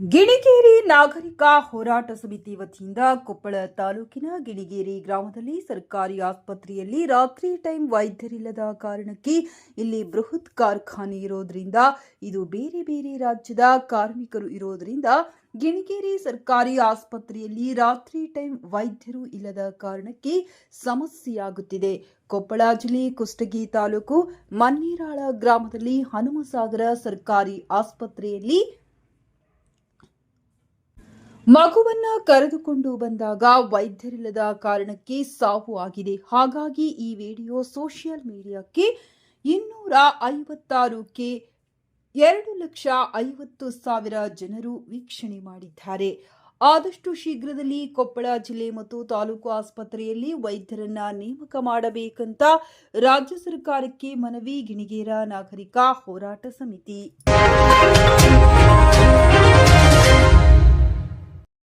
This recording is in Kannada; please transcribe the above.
ನಾಗರಿಕ ಹೋರಾಟ ಸಮಿತಿ ವತಿಯಿಂದ ಕೊಪ್ಪಳ ತಾಲೂಕಿನ ಗಿಣಿಗೇರಿ ಗ್ರಾಮದಲ್ಲಿ ಸರ್ಕಾರಿ ಆಸ್ಪತ್ರೆಯಲ್ಲಿ ರಾತ್ರಿ ಟೈಮ್ ವೈದ್ಯರಿಲ್ಲದ ಕಾರಣಕ್ಕೆ ಇಲ್ಲಿ ಬೃಹತ್ ಕಾರ್ಖಾನೆ ಇರೋದ್ರಿಂದ, ಇದು ಬೇರೆ ಬೇರೆ ರಾಜ್ಯದ ಕಾರ್ಮಿಕರು ಇರೋದ್ರಿಂದ ಗಿಣಿಗೇರಿ ಸರ್ಕಾರಿ ಆಸ್ಪತ್ರೆಯಲ್ಲಿ ರಾತ್ರಿ ಟೈಮ್ ವೈದ್ಯರು ಇಲ್ಲದ ಕಾರಣಕ್ಕೆ ಸಮಸ್ಯೆಯಾಗುತ್ತಿದೆ ಕೊಪ್ಪಳ ಜಿಲ್ಲೆ ಕುಷ್ಟಗಿ ತಾಲೂಕು ಮನ್ನೇರಾಳ ಗ್ರಾಮದಲ್ಲಿ ಹನುಮಸಾಗರ ಸರ್ಕಾರಿ ಆಸ್ಪತ್ರೆಯಲ್ಲಿ ಮಗುವನ್ನ ಕರೆದುಕೊಂಡು ಬಂದಾಗ ವೈದ್ಯರಿಲ್ಲದ ಕಾರಣಕ್ಕೆ ಸಾವು ಆಗಿದೆ. ಹಾಗಾಗಿ ಈ ವಿಡಿಯೋ ಸೋಷಿಯಲ್ ಮೀಡಿಯಾಕ್ಕೆ ಇನ್ನೂರ ಐವತ್ತಾರು ಕೆ ಎರಡು ಲಕ್ಷ ಐವತ್ತು ಸಾವಿರ ಜನರು ವೀಕ್ಷಣೆ ಮಾಡಿದ್ದಾರೆ. ಆದಷ್ಟು ಶೀಘ್ರದಲ್ಲಿ ಕೊಪ್ಪಳ ಜಿಲ್ಲೆ ಮತ್ತು ತಾಲೂಕು ಆಸ್ಪತ್ರೆಯಲ್ಲಿ ವೈದ್ಯರನ್ನ ನೇಮಕ ಮಾಡಬೇಕಂತ ರಾಜ್ಯ ಸರ್ಕಾರಕ್ಕೆ ಮನವಿ, ಗಿಣಿಗೇರ ನಾಗರಿಕ ಹೋರಾಟ ಸಮಿತಿ.